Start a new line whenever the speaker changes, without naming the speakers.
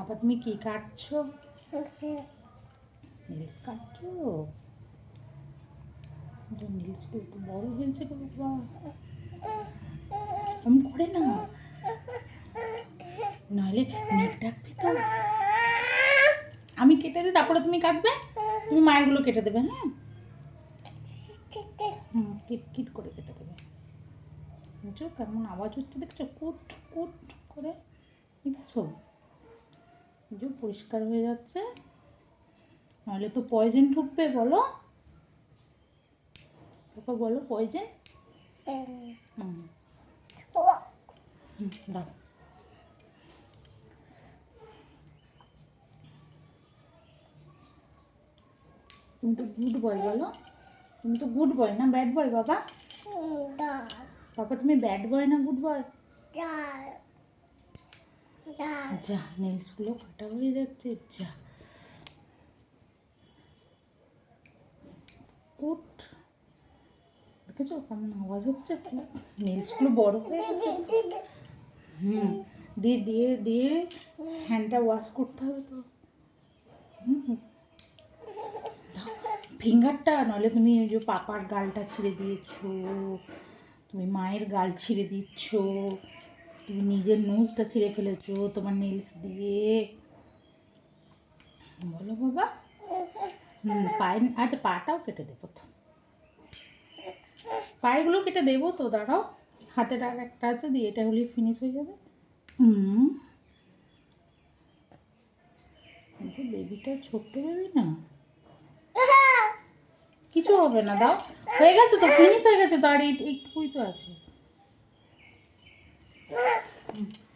বাবা তুমি কি কাটছো? নীলস কাটছো? নীলসটা একটু বড় হয়েছে গো বাবা। এমন করে না। নাহলে নেট ডাকবি তো। আমি কেটে দিই তারপরে তুমি কাটবে? তুমি মায়েরগুলো কেটে দেবে হ্যাঁ? হুম কিট কিট করে কেটে দেবে। বুঝছ? কেমন আওয়াজ হচ্ছে দেখছ? কুট কুট করে। ঠিক আছে বুঝো পরিষ্কার হয়ে যাচ্ছে। নাহলে তো পয়জন ঢুকবে বলো। তারপর বলো পয়জন তুমি তো গুড বয় বলো। তুমি তো গুড বয় না ব্যাড বয় বাবা? বাবা তুমি ব্যাড বয় না গুড বয় যা নেলসগুলো কাটা হয়ে যাচ্ছে, যা। উঠ। দেখেছ কেমন আওয়াজ হচ্ছে? নেলসগুলো বড় হয়ে গেছে। হুম, দিয়ে দিয়ে দিয়ে হ্যান্ডটা ওয়াশ করতে হবে তো। হুম। ফিঙ্গারটা নইলে তুমি ওই যে পাপার গালটা ছিঁড়ে দিয়েছ, তুমি মায়ের গাল ছিঁড়ে দিচ্ছ। তুমি নিজের নোজটা ছিঁড়ে ফেলেছো, তোমার নেলস দিয়ে। বলো বাবা। পায়ের আচ্ছা পাটাও কেটে দেবো তো পায়েগুলো কেটে দেবো তো, দাঁড়াও। হাতের আর একটা আছে, দিয়ে এটা হলেই ফিনিশ হয়ে যাবে। হুম। বেবিটা ছোট্ট বেবি না। কিছু হবে না, দাও। হয়ে গেছে তো ফিনিশ হয়ে গেছে এই- এইটুকুই তো আছে। うん。